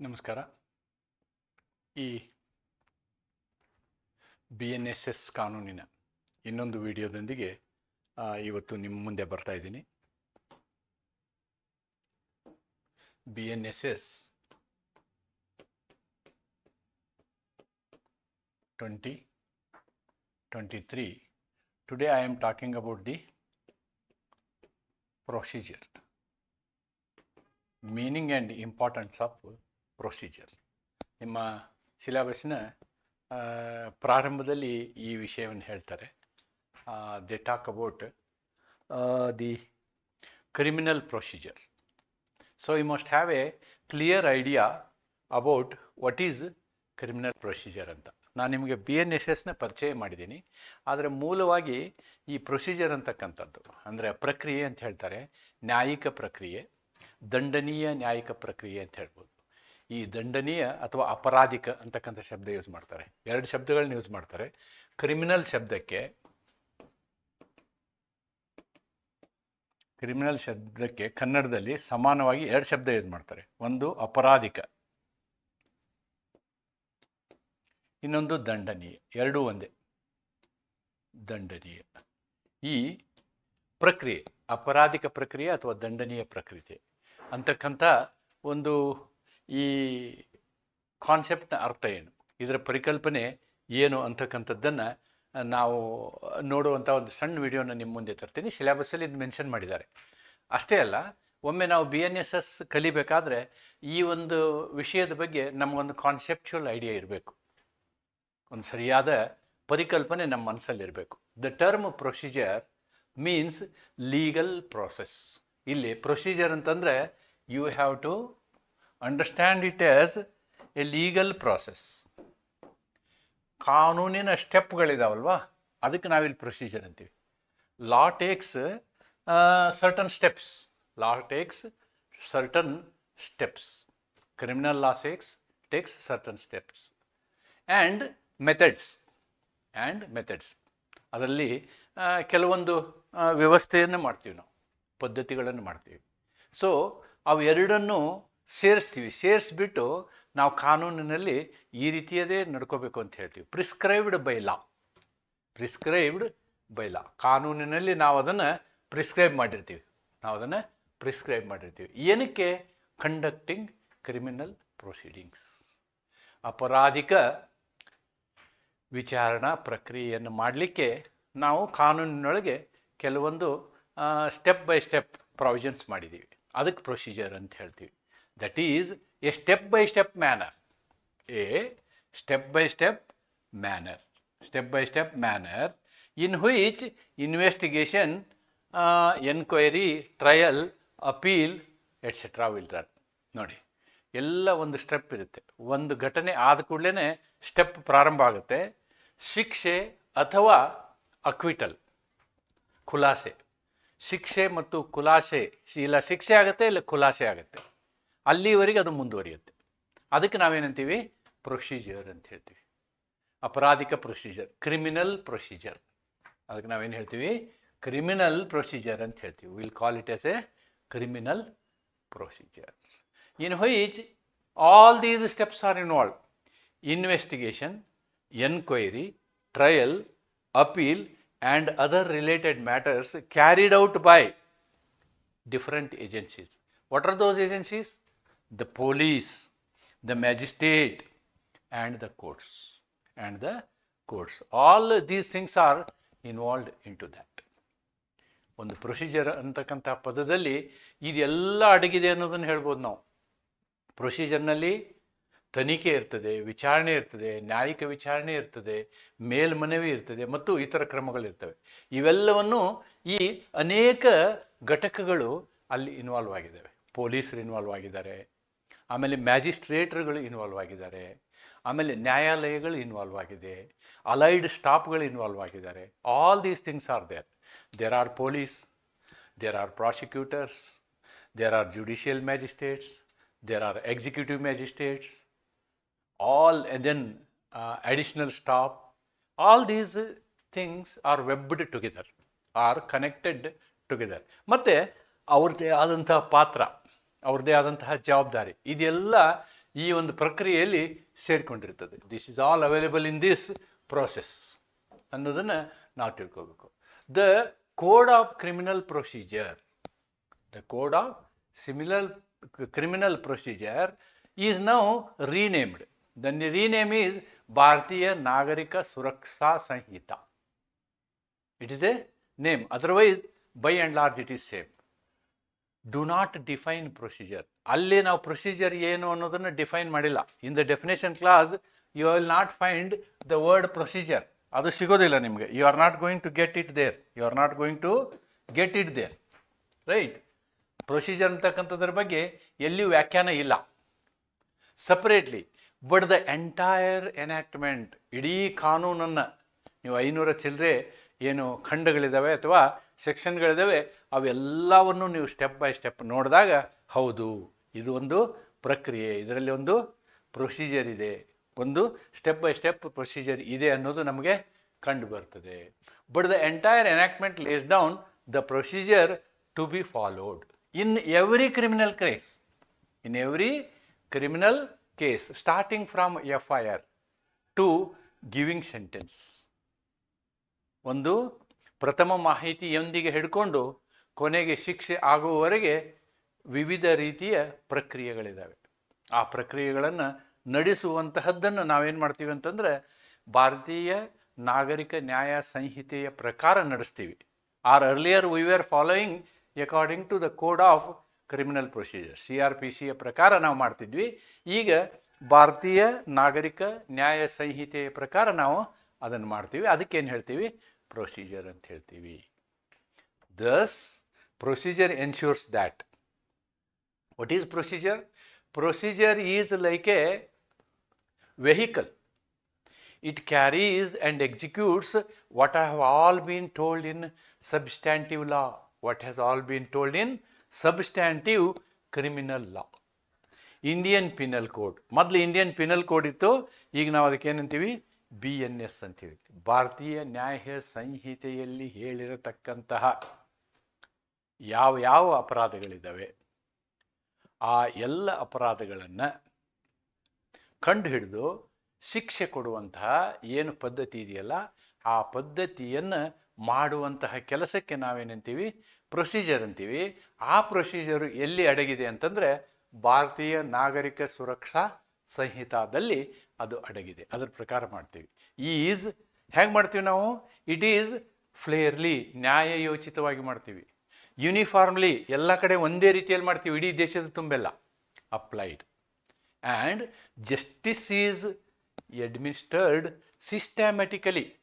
ನಮಸ್ಕಾರ. ಈ B N S S ಕಾನೂನಿನ ಇನ್ನೊಂದು ವಿಡಿಯೋದೊಂದಿಗೆ ಇವತ್ತು ನಿಮ್ಮ ಮುಂದೆ ಬರ್ತಾ ಇದ್ದೀನಿ. B N S S twenty twenty three today I am talking about the procedure meaning and importance of procedure ನಿಮ್ಮ ಸಿಲೆಬಸ್ನ ಪ್ರಾರಂಭದಲ್ಲಿ ಈ ವಿಷಯವನ್ನು ಹೇಳ್ತಾರೆ. They talk about the criminal procedure so you must have a clear idea about what is criminal procedure ಅಂತ. ನಾನು ನಿಮಗೆ B N S ಎಸ್ನ ಪರಿಚಯ ಮಾಡಿದ್ದೀನಿ. ಆದರೆ ಮೂಲವಾಗಿ ಈ ಪ್ರೊಸೀಜರ್ ಅಂತಕ್ಕಂಥದ್ದು, ಅಂದರೆ ಪ್ರಕ್ರಿಯೆ ಅಂತ ಹೇಳ್ತಾರೆ, ನ್ಯಾಯಿಕ ಪ್ರಕ್ರಿಯೆ, ದಂಡನೀಯ ನ್ಯಾಯಿಕ ಪ್ರಕ್ರಿಯೆ ಅಂತ ಹೇಳ್ಬೋದು. ಈ ದಂಡನೀಯ ಅಥವಾ ಅಪರಾಧಿಕ ಅಂತಕ್ಕಂಥ ಶಬ್ದ ಯೂಸ್ ಮಾಡ್ತಾರೆ. ಎರಡು ಶಬ್ದಗಳನ್ನ ಯೂಸ್ ಮಾಡ್ತಾರೆ. ಕ್ರಿಮಿನಲ್ ಶಬ್ದಕ್ಕೆ ಕ್ರಿಮಿನಲ್ ಶಬ್ದಕ್ಕೆ ಕನ್ನಡದಲ್ಲಿ ಸಮಾನವಾಗಿ ಎರಡು ಶಬ್ದ ಯೂಸ್ ಮಾಡ್ತಾರೆ. ಒಂದು ಅಪರಾಧಿಕ, ಇನ್ನೊಂದು ದಂಡನೀಯ, ಎರಡೂ ಒಂದೇ. ದಂಡನೀಯ. ಈ ಪ್ರಕ್ರಿಯೆ, ಅಪರಾಧಿಕ ಪ್ರಕ್ರಿಯೆ ಅಥವಾ ದಂಡನೀಯ ಪ್ರಕ್ರಿಯೆ ಅಂತಕ್ಕಂಥ ಒಂದು ಈ ಕಾನ್ಸೆಪ್ಟ್ನ ಅರ್ಥ ಏನು? ಇದರ ಪರಿಕಲ್ಪನೆ ಏನು ಅಂತಕ್ಕಂಥದ್ದನ್ನು ನಾವು ನೋಡುವಂಥ ಒಂದು ಸಣ್ಣ ವಿಡಿಯೋನ ನಿಮ್ಮ ಮುಂದೆ ತರ್ತೀನಿ. ಸಿಲೆಬಸ್ಸಲ್ಲಿ ಇದು ಮೆನ್ಷನ್ ಮಾಡಿದ್ದಾರೆ. ಅಷ್ಟೇ ಅಲ್ಲ, ಒಮ್ಮೆ ನಾವು ಬಿ ಎನ್ ಎಸ್ ಎಸ್ ಕಲಿಬೇಕಾದ್ರೆ ಈ ಒಂದು ವಿಷಯದ ಬಗ್ಗೆ ನಮಗೊಂದು ಕಾನ್ಸೆಪ್ಚುವಲ್ ಐಡಿಯಾ ಇರಬೇಕು. ಒಂದು ಸರಿಯಾದ ಪರಿಕಲ್ಪನೆ ನಮ್ಮ ಮನಸ್ಸಲ್ಲಿರಬೇಕು the term procedure means legal process ಇಲ್ಲಿ ಪ್ರೊಸೀಜರ್ ಅಂತಂದರೆ you have to understand it as a legal process ಕಾನೂನಿನ ಸ್ಟೆಪ್ಗಳಿದಾವಲ್ವಾ ಅದಕ್ಕೆ ನಾವಿಲ್ಲಿ ಪ್ರೊಸೀಜರ್ ಅಂತೀವಿ. Law takes certain steps law takes certain steps criminal law takes takes certain steps and methods and methods ಅದರಲ್ಲಿ ಕೆಲವೊಂದು ವ್ಯವಸ್ಥೆಯನ್ನು ಮಾಡ್ತೀವಿ ನಾವು. ಪದ್ಧತಿಗಳನ್ನು ಮಾಡ್ತೀವಿ. ಸೊ ಅವು ಎರಡನ್ನು ಸೇರಿಸ್ತೀವಿ, ಸೇರಿಸ್ಬಿಟ್ಟು ನಾವು ಕಾನೂನಿನಲ್ಲಿ ಈ ರೀತಿಯದೇ ನಡ್ಕೋಬೇಕು ಅಂತ ಹೇಳ್ತೀವಿ. Prescribed by law. Prescribed by law. ಕಾನೂನಿನಲ್ಲಿ ನಾವು ಅದನ್ನು ಪ್ರಿಸ್ಕ್ರೈಬ್ ಮಾಡಿರ್ತೀವಿ. ನಾವು ಅದನ್ನು ಪ್ರಿಸ್ಕ್ರೈಬ್ ಮಾಡಿರ್ತೀವಿ. ಏನಕ್ಕೆ? Conducting criminal proceedings. ಅಪರಾಧಿಕ ವಿಚಾರಣಾ ಪ್ರಕ್ರಿಯೆಯನ್ನು ಮಾಡಲಿಕ್ಕೆ ನಾವು ಕಾನೂನಿನೊಳಗೆ ಕೆಲವೊಂದು ಸ್ಟೆಪ್ ಬೈ ಸ್ಟೆಪ್ ಪ್ರಾವಿಷನ್ಸ್ ಮಾಡಿದ್ದೀವಿ. ಅದಕ್ಕೆ ಪ್ರೊಸೀಜರ್ ಅಂತ ಹೇಳ್ತೀವಿ. That is a step by step manner a step by step manner step by step manner in which investigation enquiry trial appeal etcetera will run ನೋಡಿ, ಎಲ್ಲ ಒಂದು ಸ್ಟೆಪ್ ಇರುತ್ತೆ. ಒಂದು ಘಟನೆ ಆದ ಕೂಡಲೇ ಸ್ಟೆಪ್ ಪ್ರಾರಂಭ ಆಗುತ್ತೆ. ಶಿಕ್ಷೆ ಅಥವಾ ಅಕ್ವಿಟಲ್ ಖುಲಾಸೆ. ಶಿಕ್ಷೆ ಮತ್ತು ಖುಲಾಸೆ, ಇಲ್ಲ ಶಿಕ್ಷೆ ಆಗುತ್ತೆ, ಇಲ್ಲ ಖುಲಾಸೆ ಆಗುತ್ತೆ. ಅಲ್ಲಿವರೆಗೆ ಅದು ಮುಂದುವರಿಯುತ್ತೆ ಅದಕ್ಕೆ ನಾವೇನಂತೀವಿ ಪ್ರೊಸೀಜರ್ ಅಂತ ಹೇಳ್ತೀವಿ ಅಪರಾಧಿಕ ಪ್ರೊಸೀಜರ್ ಕ್ರಿಮಿನಲ್ ಪ್ರೊಸೀಜರ್ ಅದಕ್ಕೆ ನಾವೇನು ಹೇಳ್ತೀವಿ ಕ್ರಿಮಿನಲ್ ಪ್ರೊಸೀಜರ್ ಅಂತ ಹೇಳ್ತೀವಿ will call it as a criminal procedure in which all these steps are involved investigation, enquiry, trial, appeal, and other related matters carried out by different agencies. What are those agencies? The police, the magistrate, and the courts. And the courts. All these things are involved into that. ಒಂದು procedure ಅಂತಕ್ಕಂಥ ಪದದಲ್ಲಿ ಇದೆಲ್ಲ ಅಡಗಿದೆ ಅನ್ನೋದನ್ನು ಹೇಳ್ಬೋದು ನಾವು ಪ್ರೊಸೀಜರ್ನಲ್ಲಿ ತನಿಖೆ ಇರ್ತದೆ ವಿಚಾರಣೆ ಇರ್ತದೆ ನ್ಯಾಯಿಕ ವಿಚಾರಣೆ ಇರ್ತದೆ ಮೇಲ್ಮನವಿ ಇರ್ತದೆ ಮತ್ತು ಇತರ ಕ್ರಮಗಳಿರ್ತವೆ ಇವೆಲ್ಲವನ್ನು ಈ ಅನೇಕ ಘಟಕಗಳು ಅಲ್ಲಿ ಇನ್ವಾಲ್ವ್ ಆಗಿದ್ದಾವೆ ಪೊಲೀಸರು ಇನ್ವಾಲ್ವ್ ಆಗಿದ್ದಾರೆ ಆಮೇಲೆ ಮ್ಯಾಜಿಸ್ಟ್ರೇಟ್ರುಗಳು ಇನ್ವಾಲ್ವ್ ಆಗಿದ್ದಾರೆ. ಆಮೇಲೆ ನ್ಯಾಯಾಲಯಗಳು ಇನ್ವಾಲ್ವ್ ಆಗಿದೆ. ಅಲೈಡ್ ಸ್ಟಾಫ್ಗಳು ಇನ್ವಾಲ್ವ್ ಆಗಿದ್ದಾರೆ. All these things are there there are police there are prosecutors there are judicial magistrates there are executive magistrates all then then staff all these things are webbed together are connected together. ಮತ್ತು ಅವ್ರದ್ದೇ ಆದಂತಹ ಪಾತ್ರ ಅವ್ರದ್ದೇ ಆದಂತಹ ಜವಾಬ್ದಾರಿ. ಇದೆಲ್ಲ ಈ ಒಂದು ಪ್ರಕ್ರಿಯೆಯಲ್ಲಿ ಸೇರಿಕೊಂಡಿರ್ತದೆ. This is all available in this process ಅನ್ನೋದನ್ನು ನಾವು ತಿಳ್ಕೋಬೇಕು. The code of criminal procedure the code of similar criminal procedure is now renamed the rename is Bharatiya Nagarik Suraksha Sanhita it is a name otherwise by and large it is same do not define procedure ಅಲ್ಲಿ ನಾವು procedure ಏನು ಅನ್ನೋದನ್ನು define ಮಾಡಿಲ್ಲ. In the definition clause you will not find the word procedure ಅದು ಸಿಗೋದಿಲ್ಲ ನಿಮಗೆ. You are not going to get it there you are not going to get it there right procedure ಅಂತಕ್ಕಂಥದ್ರ ಬಗ್ಗೆ ಎಲ್ಲಿಯೂ ವ್ಯಾಖ್ಯಾನ ಇಲ್ಲ. Separately but the entire enactment ಇಡೀ ಕಾನೂನನ್ನು, ನೀವು ಐನೂರ ಚಿಲ್ಲರೆ ಏನು ಖಂಡಗಳಿದ್ದಾವೆ ಅಥವಾ ಸೆಕ್ಷನ್ಗಳಿದ್ದಾವೆ ಅವೆಲ್ಲವನ್ನು ನೀವು ಸ್ಟೆಪ್ ಬೈ ಸ್ಟೆಪ್ ನೋಡಿದಾಗ, ಹೌದು, ಇದು ಒಂದು ಪ್ರಕ್ರಿಯೆ, ಇದರಲ್ಲಿ ಒಂದು ಪ್ರೊಸೀಜರ್ ಇದೆ. ಒಂದು ಸ್ಟೆಪ್ ಬೈ ಸ್ಟೆಪ್ ಪ್ರೊಸೀಜರ್ ಇದೆ ಅನ್ನೋದು ನಮಗೆ ಕಂಡು ಬರ್ತದೆ. But the entire enactment lays down the procedure to be followed in every criminal case in every criminal case starting from F I R to giving sentence ಒಂದು ಪ್ರಥಮ ಮಾಹಿತಿಯೊಂದಿಗೆ ಹಿಡ್ಕೊಂಡು ಕೊನೆಗೆ ಶಿಕ್ಷೆ ಆಗುವವರೆಗೆ ವಿವಿಧ ರೀತಿಯ ಪ್ರಕ್ರಿಯೆಗಳಿದ್ದಾವೆ. ಆ ಪ್ರಕ್ರಿಯೆಗಳನ್ನು ನಡೆಸುವಂತಹದ್ದನ್ನು ನಾವೇನು ಮಾಡ್ತೀವಿ ಅಂತಂದರೆ ಭಾರತೀಯ ನಾಗರಿಕ ನ್ಯಾಯ ಸಂಹಿತೆಯ ಪ್ರಕಾರ ನಡೆಸ್ತೀವಿ. Or earlier we are following according to the code of criminal procedure C R P ಸಿಯ ಪ್ರಕಾರ ನಾವು ಮಾಡ್ತಿದ್ವಿ. ಈಗ ಭಾರತೀಯ ನಾಗರಿಕ ನ್ಯಾಯ ಸಂಹಿತೆಯ ಪ್ರಕಾರ ನಾವು ಅದನ್ನು ಮಾಡ್ತೀವಿ. ಅದಕ್ಕೇನು ಹೇಳ್ತೀವಿ? ಪ್ರೊಸೀಜರ್ ಅಂತ ಹೇಳ್ತೀವಿ thus procedure ensures that what is procedure procedure is like a vehicle it carries and executes what have all been told in substantive law what has all been told in substantive criminal law Indian penal code ಮೊದಲು Indian penal code ಇತ್ತು ಈಗ ನಾವು ಅದಕ್ಕೆ ಏನಂತೀವಿ B N S ಅಂತೀವಿ ಭಾರತೀಯ ನ್ಯಾಯ ಸಂಹಿತೆಯಲ್ಲಿ ಹೇಳಿರತಕ್ಕಂತಹ ಯಾವ ಯಾವ ಅಪರಾಧಗಳಿದ್ದಾವೆ? ಆ ಎಲ್ಲ ಅಪರಾಧಗಳನ್ನು ಕಂಡು ಹಿಡಿದು ಶಿಕ್ಷೆ ಕೊಡುವಂತಹ ಏನು ಪದ್ಧತಿ ಇದೆಯಲ್ಲ, ಆ ಪದ್ಧತಿಯನ್ನು ಮಾಡುವಂತಹ ಕೆಲಸಕ್ಕೆ ನಾವೇನಂತೀವಿ? ಪ್ರೊಸೀಜರ್ ಅಂತೀವಿ. ಆ ಪ್ರೊಸೀಜರು ಎಲ್ಲಿ ಅಡಗಿದೆ ಅಂತಂದರೆ ಭಾರತೀಯ ನಾಗರಿಕ ಸುರಕ್ಷಾ ಸಂಹಿತಾದಲ್ಲಿ ಅದು ಅಡಗಿದೆ. ಅದರ ಪ್ರಕಾರ ಮಾಡ್ತೀವಿ. ಈಸ್ ಹೆಂಗೆ ಮಾಡ್ತೀವಿ ನಾವು? ಇಟ್ ಈಸ್ ಫ್ಲೇರ್ಲಿ ನ್ಯಾಯಯೋಚಿತವಾಗಿ ಮಾಡ್ತೀವಿ. ಯೂನಿಫಾರ್ಮ್ಲಿ ಎಲ್ಲ ಕಡೆ ಒಂದೇ ರೀತಿಯಲ್ಲಿ ಮಾಡ್ತೀವಿ. ಇಡೀ ದೇಶದ ತುಂಬೆಲ್ಲ. Applied and justice is administered systematically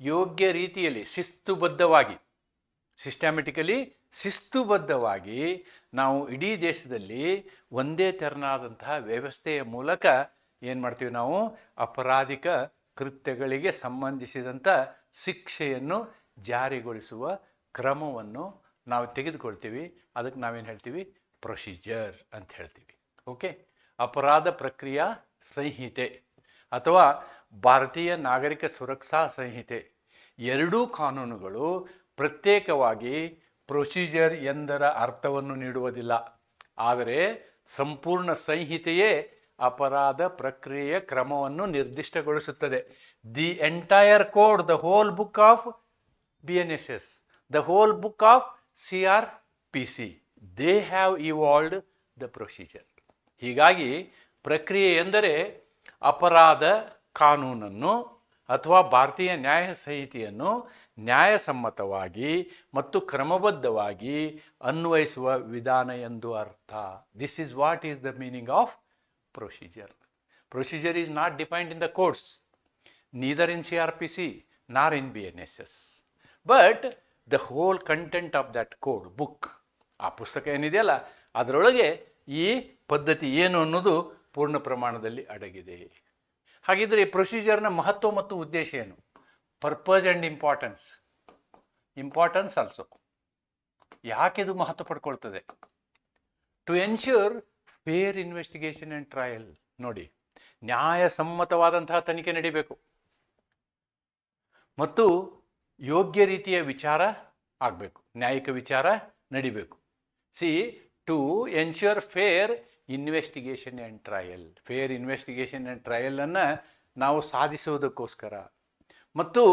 ಯೋಗ್ಯ ರೀತಿಯಲ್ಲಿ, ಶಿಸ್ತುಬದ್ಧವಾಗಿ. ಸಿಸ್ಟಮ್ಯಾಟಿಕಲಿ ಶಿಸ್ತುಬದ್ಧವಾಗಿ ನಾವು ಇಡೀ ದೇಶದಲ್ಲಿ ಒಂದೇ ತೆರನಾದಂತಹ ವ್ಯವಸ್ಥೆಯ ಮೂಲಕ ಏನು ಮಾಡ್ತೀವಿ ನಾವು? ಅಪರಾಧಿಕ ಕೃತ್ಯಗಳಿಗೆ ಸಂಬಂಧಿಸಿದಂಥ ಶಿಕ್ಷೆಯನ್ನು ಜಾರಿಗೊಳಿಸುವ ಕ್ರಮವನ್ನು ನಾವು ತೆಗೆದುಕೊಳ್ತೀವಿ. ಅದಕ್ಕೆ ನಾವೇನು ಹೇಳ್ತೀವಿ? ಪ್ರೊಸೀಜರ್ ಅಂತ ಹೇಳ್ತೀವಿ. ಓಕೆ ಅಪರಾಧ ಪ್ರಕ್ರಿಯಾ ಸಂಹಿತೆ ಅಥವಾ ಭಾರತೀಯ ನಾಗರಿಕ ಸುರಕ್ಷಾ ಸಂಹಿತೆ. ಎರಡೂ ಕಾನೂನುಗಳು ಪ್ರತ್ಯೇಕವಾಗಿ ಪ್ರೊಸೀಜರ್ ಎಂದರ ಅರ್ಥವನ್ನು ನೀಡುವುದಿಲ್ಲ. ಆದರೆ ಸಂಪೂರ್ಣ ಸಂಹಿತೆಯೇ ಅಪರಾಧ ಪ್ರಕ್ರಿಯೆಯ ಕ್ರಮವನ್ನು ನಿರ್ದಿಷ್ಟಗೊಳಿಸುತ್ತದೆ. The entire code the whole book of B N S S the whole book of C R P C they have evolved the procedure ಹೀಗಾಗಿ ಪ್ರಕ್ರಿಯೆ ಎಂದರೆ ಅಪರಾಧ ಕಾನೂನನ್ನು ಅಥವಾ ಭಾರತೀಯ ನ್ಯಾಯ ಸಂಹಿತೆಯನ್ನು ನ್ಯಾಯಸಮ್ಮತವಾಗಿ ಮತ್ತು ಕ್ರಮಬದ್ಧವಾಗಿ ಅನ್ವಯಿಸುವ ವಿಧಾನ ಎಂದು ಅರ್ಥ. This is what is the meaning of the course neither in C R P C nor in B N S S but the whole content of that code book ಆ ಪುಸ್ತಕ ಏನಿದೆಯಲ್ಲ ಅದರೊಳಗೆ ಈ ಪದ್ಧತಿ ಏನು ಅನ್ನೋದು ಪೂರ್ಣ ಪ್ರಮಾಣದಲ್ಲಿ ಅಡಗಿದೆ. ಹಾಗಿದ್ರೆ ಈ ಪ್ರೊಸೀಜರ್ನ ಮಹತ್ವ ಮತ್ತು ಉದ್ದೇಶ ಏನು? Purpose and importance importance also ಯಾಕೆ ಇದು ಮಹತ್ವ ಪಡ್ಕೊಳ್ತದೆ? To ensure fair investigation and trial ನೋಡಿ, ನ್ಯಾಯಸಮ್ಮತವಾದಂತಹ ತನಿಖೆ ನಡೀಬೇಕು. ಮತ್ತು ಯೋಗ್ಯ ರೀತಿಯ ವಿಚಾರ ಆಗಬೇಕು, ನ್ಯಾಯಿಕ ವಿಚಾರ ನಡಿಬೇಕು. See, to ensure fair investigation and trial. Fair investigation and ಟ್ರಯಲನ್ನು ನಾವು ಸಾಧಿಸುವುದಕ್ಕೋಸ್ಕರ ಮತ್ತು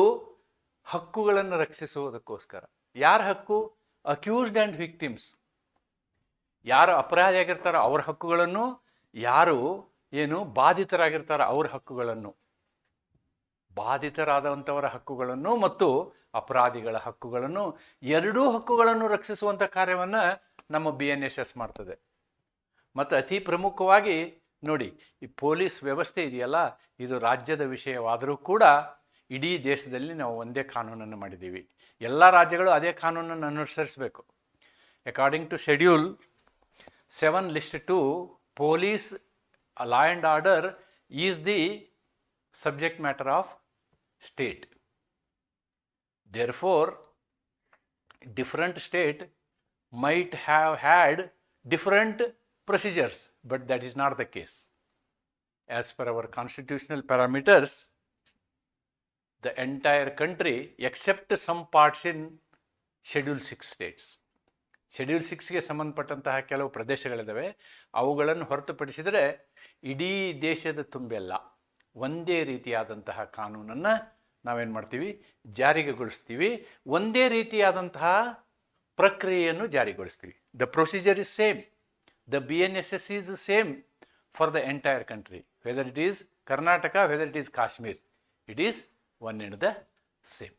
ಹಕ್ಕುಗಳನ್ನು ರಕ್ಷಿಸುವುದಕ್ಕೋಸ್ಕರ. ಯಾರ ಹಕ್ಕು? Accused and victims. ಯಾರು ಅಪರಾಧಿ ಆಗಿರ್ತಾರೋ ಅವ್ರ ಹಕ್ಕುಗಳನ್ನು, ಯಾರು ಏನು ಬಾಧಿತರಾಗಿರ್ತಾರೋ ಅವ್ರ ಹಕ್ಕುಗಳನ್ನು, ಬಾಧಿತರಾದಂಥವರ ಹಕ್ಕುಗಳನ್ನು ಮತ್ತು ಅಪರಾಧಿಗಳ ಹಕ್ಕುಗಳನ್ನು ಎರಡೂ ಹಕ್ಕುಗಳನ್ನು ರಕ್ಷಿಸುವಂಥ ಕಾರ್ಯವನ್ನು ನಮ್ಮ ಬಿ ಎನ್ ಎಸ್ ಎಸ್ ಮಾಡ್ತದೆ. ಮತ್ತು ಅತಿ ಪ್ರಮುಖವಾಗಿ ನೋಡಿ, ಈ ಪೊಲೀಸ್ ವ್ಯವಸ್ಥೆ ಇದೆಯಲ್ಲ, ಇದು ರಾಜ್ಯದ ವಿಷಯವಾದರೂ ಕೂಡ ಇಡೀ ದೇಶದಲ್ಲಿ ನಾವು ಒಂದೇ ಕಾನೂನನ್ನು ಮಾಡಿದ್ದೀವಿ. ಎಲ್ಲ ರಾಜ್ಯಗಳು ಅದೇ ಕಾನೂನನ್ನು ಅನುಸರಿಸಬೇಕು. According to schedule 7 list 2 police law and order is the subject matter of state. Therefore, different state might have had different procedures, but that is not the case. As per our constitutional parameters, the entire country, except some parts in Schedule 6 states, schedule ಸಿಕ್ಸ್ಗೆ ಸಂಬಂಧಪಟ್ಟಂತಹ ಕೆಲವು ಪ್ರದೇಶಗಳಿದ್ದಾವೆ ಅವುಗಳನ್ನು ಹೊರತುಪಡಿಸಿದರೆ ಇಡೀ ದೇಶದ ತುಂಬೆಲ್ಲ ಒಂದೇ ರೀತಿಯಾದಂತಹ ಕಾನೂನನ್ನು ನಾವೇನು ಮಾಡ್ತೀವಿ? ಜಾರಿಗೆಗೊಳಿಸ್ತೀವಿ ಒಂದೇ ರೀತಿಯಾದಂತಹ ಪ್ರಕ್ರಿಯೆಯನ್ನು ಜಾರಿಗೊಳಿಸ್ತೀವಿ. The procedure is same the B N S S is same for the entire country whether it is Karnataka whether it is Kashmir it is one and the same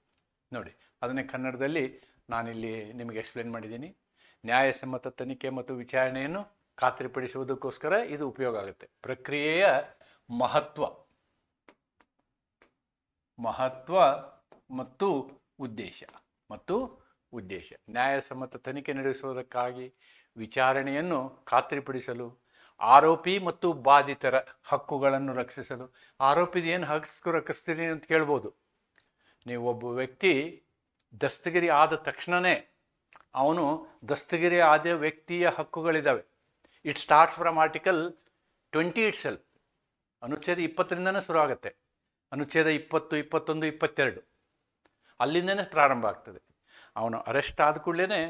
ನೋಡಿ, ಅದನ್ನೇ ಕನ್ನಡದಲ್ಲಿ ನಾನಿಲ್ಲಿ ನಿಮಗೆ ಎಕ್ಸ್ಪ್ಲೇನ್ ಮಾಡಿದ್ದೀನಿ. ನ್ಯಾಯಸಮ್ಮತ ತನಿಖೆ ಮತ್ತು ವಿಚಾರಣೆಯನ್ನು ಖಾತ್ರಿಪಡಿಸುವುದಕ್ಕೋಸ್ಕರ ಇದು ಉಪಯೋಗ ಆಗುತ್ತೆ. ಪ್ರಕ್ರಿಯೆಯ ಮಹತ್ವ. ಮಹತ್ವ ಮತ್ತು ಉದ್ದೇಶ. ಮತ್ತು ಉದ್ದೇಶ. ನ್ಯಾಯಸಮ್ಮತ ತನಿಖೆ ನಡೆಸುವುದಕ್ಕಾಗಿ ವಿಚಾರಣೆಯನ್ನು ಖಾತ್ರಿಪಡಿಸಲು, ಆರೋಪಿ ಮತ್ತು ಬಾಧಿತರ ಹಕ್ಕುಗಳನ್ನು ರಕ್ಷಿಸಲು. ಆರೋಪಿದ ಏನು ಹಕ್ಕು ರಕ್ಷಿಸ್ತೀನಿ ಅಂತ ಕೇಳ್ಬೋದು. ನೀವು ಒಬ್ಬ ವ್ಯಕ್ತಿ ದಸ್ತಗಿರಿ ಆದ ತಕ್ಷಣವೇ ಅವನು ದಸ್ತಗಿರಿ ಆದ ವ್ಯಕ್ತಿಯ ಹಕ್ಕುಗಳಿದ್ದಾವೆ it starts from article twenty itself ಅನುಚ್ಛೇದ ಇಪ್ಪತ್ತರಿಂದನೇ ಶುರು ಆಗುತ್ತೆ ಅನುಚ್ಛೇದ ಇಪ್ಪತ್ತು, ಇಪ್ಪತ್ತೊಂದು, ಇಪ್ಪತ್ತೆರಡು. ಅಲ್ಲಿಂದನೇ ಪ್ರಾರಂಭ ಆಗ್ತದೆ. ಅವನು ಅರೆಸ್ಟ್ ಆದ ಕೂಡಲೇ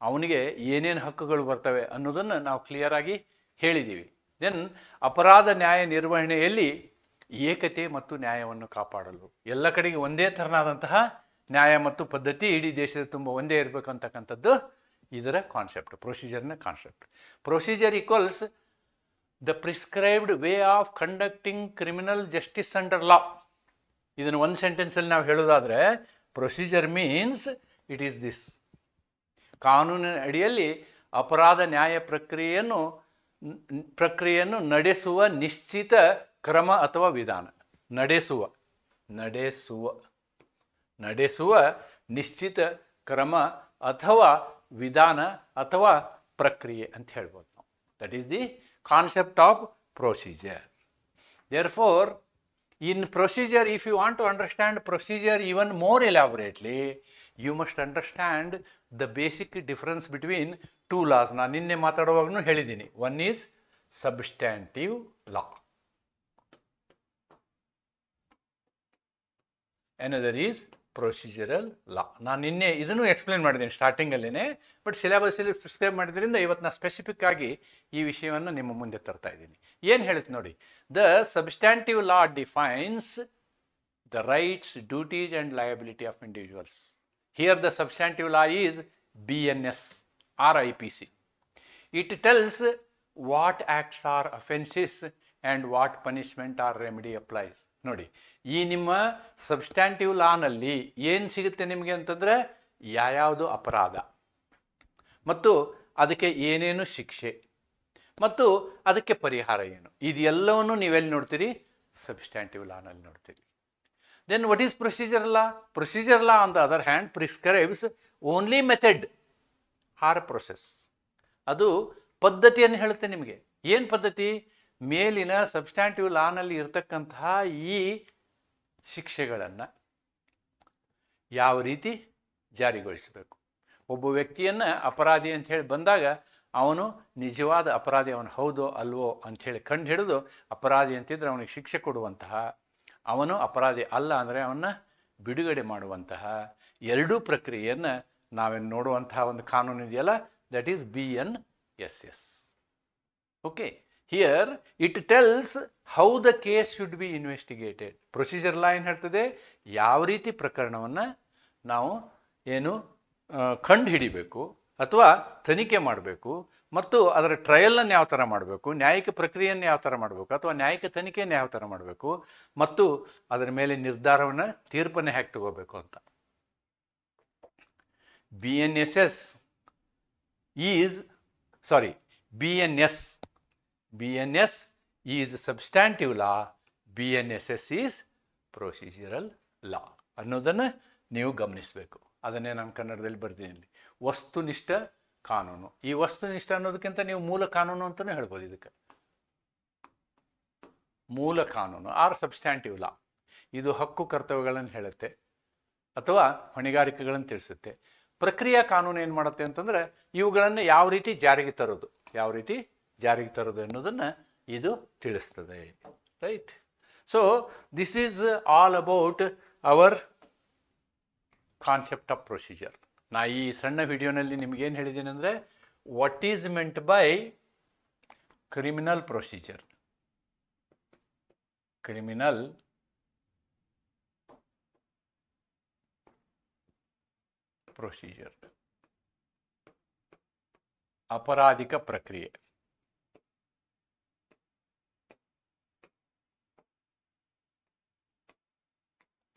ಅವನಿಗೆ ಏನೇನು ಹಕ್ಕುಗಳು ಬರ್ತವೆ ಅನ್ನೋದನ್ನು ನಾವು ಕ್ಲಿಯರಾಗಿ ಹೇಳಿದ್ದೀವಿ ದೆನ್ ಅಪರಾಧ ನ್ಯಾಯ ನಿರ್ವಹಣೆಯಲ್ಲಿ ಏಕತೆ ಮತ್ತು ನ್ಯಾಯವನ್ನು ಕಾಪಾಡಲು. ಎಲ್ಲ ಕಡೆಗೆ ಒಂದೇ ಥರನಾದಂತಹ ನ್ಯಾಯ ಮತ್ತು ಪದ್ಧತಿ ಇಡೀ ದೇಶದ ತುಂಬ ಒಂದೇ ಇರಬೇಕು ಅಂತಕ್ಕಂಥದ್ದು ಇದರ concept ಪ್ರೊಸೀಜರ್ನ concept procedure equals the prescribed way of conducting criminal justice under law ಇದನ್ನು ಒಂದು ಸೆಂಟೆನ್ಸಲ್ಲಿ ನಾವು ಹೇಳೋದಾದರೆ procedure means it is this ಕಾನೂನಿನ ಅಡಿಯಲ್ಲಿ ಅಪರಾಧ ನ್ಯಾಯ ಪ್ರಕ್ರಿಯೆಯನ್ನು ಪ್ರಕ್ರಿಯೆಯನ್ನು ನಡೆಸುವ ನಿಶ್ಚಿತ ಕ್ರಮ ಅಥವಾ ವಿಧಾನ. ನಡೆಸುವ ನಡೆಸುವ. ನಡೆಸುವ ನಿಶ್ಚಿತ ಕ್ರಮ ಅಥವಾ ವಿಧಾನ ಅಥವಾ ಪ್ರಕ್ರಿಯೆ ಅಂತ ಹೇಳ್ಬೋದು ನಾವು. That is the concept of procedure therefore in procedure if you want to understand procedure even more elaborately you must understand the basic difference between two laws ನಾನು ನಿನ್ನೆ ಮಾತಾಡುವಾಗೂ ಹೇಳಿದ್ದೀನಿ. One is substantive law another is procedural law. ನಾನು ನಿನ್ನೆ ಇದನ್ನು explain ಮಾಡಿದ್ದೀನಿ ಸ್ಟಾರ್ಟಿಂಗಲ್ಲೇ but ಸಿಲೆಬಸಲ್ಲಿ prescribe ಮಾಡಿದ್ರಿಂದ ಇವತ್ತು ನಾನು ಸ್ಪೆಸಿಫಿಕ್ ಆಗಿ ಈ ವಿಷಯವನ್ನು ನಿಮ್ಮ ಮುಂದೆ ತರ್ತಾ ಇದ್ದೀನಿ. ಏನು ಹೇಳುತ್ತೆ ನೋಡಿ the substantive law defines the rights duties and liability of individuals here the substantive law is B N S or I P C it tells what acts are offences and what punishment or remedy applies ನೋಡಿ, ಈ ನಿಮ್ಮ substantive ಲಾನಲ್ಲಿ ಏನು ಸಿಗುತ್ತೆ ನಿಮಗೆ ಅಂತಂದರೆ ಯಾವ್ಯಾವುದು ಅಪರಾಧ. ಮತ್ತು ಅದಕ್ಕೆ ಏನೇನು ಶಿಕ್ಷೆ. ಮತ್ತು ಅದಕ್ಕೆ ಪರಿಹಾರ ಏನು. ಇದೆಲ್ಲವನ್ನು ನೀವೆಲ್ಲಿ ನೋಡ್ತೀರಿ? ಸಬ್ಸ್ಟ್ಯಾಂಟಿವ್ ಲಾನಲ್ಲಿ ನೋಡ್ತೀರಿ. Then what is procedure law procedure law on the other hand prescribes only method or process ಅದು ಪದ್ಧತಿಯನ್ನು ಹೇಳುತ್ತೆ ನಿಮಗೆ. ಏನು ಪದ್ಧತಿ? ಮೇಲಿನ ಸಬ್ಸ್ಟ್ಯಾಂಟಿವ್ ಲಾನಲ್ಲಿ ಇರತಕ್ಕಂತಹ ಈ ಶಿಕ್ಷೆಗಳನ್ನು ಯಾವ ರೀತಿ ಜಾರಿಗೊಳಿಸಬೇಕು? ಒಬ್ಬ ವ್ಯಕ್ತಿಯನ್ನು ಅಪರಾಧಿ ಅಂಥೇಳಿ ಬಂದಾಗ ಅವನು ನಿಜವಾದ ಅಪರಾಧಿ ಅವನು ಹೌದೋ ಅಲ್ವೋ ಅಂಥೇಳಿ ಕಂಡು ಹಿಡಿದು ಅಪರಾಧಿ ಅಂತಿದ್ರೆ ಅವನಿಗೆ ಶಿಕ್ಷೆ ಕೊಡುವಂತಹ, ಅವನು ಅಪರಾಧಿ ಅಲ್ಲ ಅಂದರೆ ಅವನ್ನ ಬಿಡುಗಡೆ ಮಾಡುವಂತಹ ಎರಡೂ ಪ್ರಕ್ರಿಯೆಯನ್ನು ನಾವೇನು ನೋಡುವಂತಹ ಒಂದು ಕಾನೂನು ಇದೆಯಲ್ಲ? That is B N S S okay here it tells how the case should be investigated procedure law ಏನು ಹೇಳ್ತದೆ, ಯಾವ ರೀತಿ ಪ್ರಕರಣವನ್ನು ನಾವು ಏನು ಕಂಡು ಹಿಡಿಬೇಕು ಅಥವಾ ತನಿಖೆ ಮಾಡಬೇಕು ಮತ್ತು ಅದರ ಟ್ರಯಲನ್ನು ಯಾವ ಥರ ಮಾಡಬೇಕು, ನ್ಯಾಯಿಕ ಪ್ರಕ್ರಿಯೆಯನ್ನು ಯಾವ ಥರ ಮಾಡಬೇಕು ಅಥವಾ ನ್ಯಾಯಿಕ ತನಿಖೆಯನ್ನು ಯಾವ ಥರ ಮಾಡಬೇಕು ಮತ್ತು ಅದರ ಮೇಲೆ ನಿರ್ಧಾರವನ್ನು ತೀರ್ಪನ್ನು ಹೇಗೆ ತಗೋಬೇಕು ಅಂತ. B N S S is sorry B N S law B N S S is procedural law ಅನ್ನೋದನ್ನು ನೀವು ಗಮನಿಸಬೇಕು. ಅದನ್ನೇ ನಾನು ಕನ್ನಡದಲ್ಲಿ ಬರ್ತೀನಿ ವಸ್ತುನಿಷ್ಠ ಕಾನೂನು. ಈ ವಸ್ತುನಿಷ್ಠ ಅನ್ನೋದಕ್ಕಿಂತ ನೀವು ಮೂಲ ಕಾನೂನು ಅಂತಲೇ ಹೇಳ್ಬೋದು ಇದಕ್ಕೆ. ಮೂಲ ಕಾನೂನು ಆರ್ ಸಬ್ಸ್ಟ್ಯಾಂಟಿವ್ ಲಾ ಇದು ಹಕ್ಕು ಕರ್ತವ್ಯಗಳನ್ನು ಹೇಳುತ್ತೆ, ಅಥವಾ ಹೊಣೆಗಾರಿಕೆಗಳನ್ನು ತಿಳಿಸುತ್ತೆ. ಪ್ರಕ್ರಿಯಾ ಕಾನೂನು ಏನು ಮಾಡುತ್ತೆ ಅಂತಂದರೆ ಇವುಗಳನ್ನು ಯಾವ ರೀತಿ ಜಾರಿಗೆ ತರೋದು? ಯಾವ ರೀತಿ? ಜಾರಿಗೆ ತರೋದು ಅನ್ನೋದನ್ನು ಇದು ತಿಳಿಸ್ತದೆ. Right so this is all about our concept of procedure ನಾ ಈ ಸಣ್ಣ ವಿಡಿಯೋನಲ್ಲಿ ನಿಮಗೇನು ಹೇಳಿದ್ದೀನಿ ಅಂದರೆ what is meant by criminal procedure criminal procedure ಅಪರಾಧಿಕ ಪ್ರಕ್ರಿಯೆ.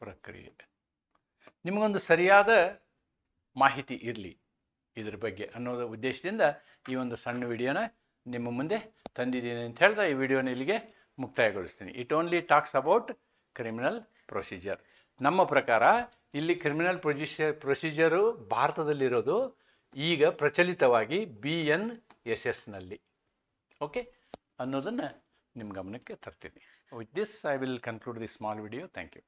ಪ್ರಕ್ರಿಯೆ. ನಿಮಗೊಂದು ಸರಿಯಾದ ಮಾಹಿತಿ ಇರಲಿ ಇದ್ರ ಬಗ್ಗೆ ಅನ್ನೋದ ಉದ್ದೇಶದಿಂದ ಈ ಒಂದು ಸಣ್ಣ ವಿಡಿಯೋನ ನಿಮ್ಮ ಮುಂದೆ ತಂದಿದ್ದೀನಿ ಅಂತ ಹೇಳ್ತಾ ಈ ವಿಡಿಯೋನ ಇಲ್ಲಿಗೆ ಮುಕ್ತಾಯಗೊಳಿಸ್ತೀನಿ. It only talks about criminal procedure ನಮ್ಮ ಪ್ರಕಾರ ಇಲ್ಲಿ ಕ್ರಿಮಿನಲ್ ಪ್ರೊಸೀಜರ್ ಪ್ರೊಸೀಜರು ಭಾರತದಲ್ಲಿರೋದು ಈಗ ಪ್ರಚಲಿತವಾಗಿ ಬಿ ಎನ್ ಎಸ್ ಎಸ್ನಲ್ಲಿ ಓಕೆ ಅನ್ನೋದನ್ನು ನಿಮ್ಮ ಗಮನಕ್ಕೆ ತರ್ತೀನಿ. With this I will conclude this small video thank you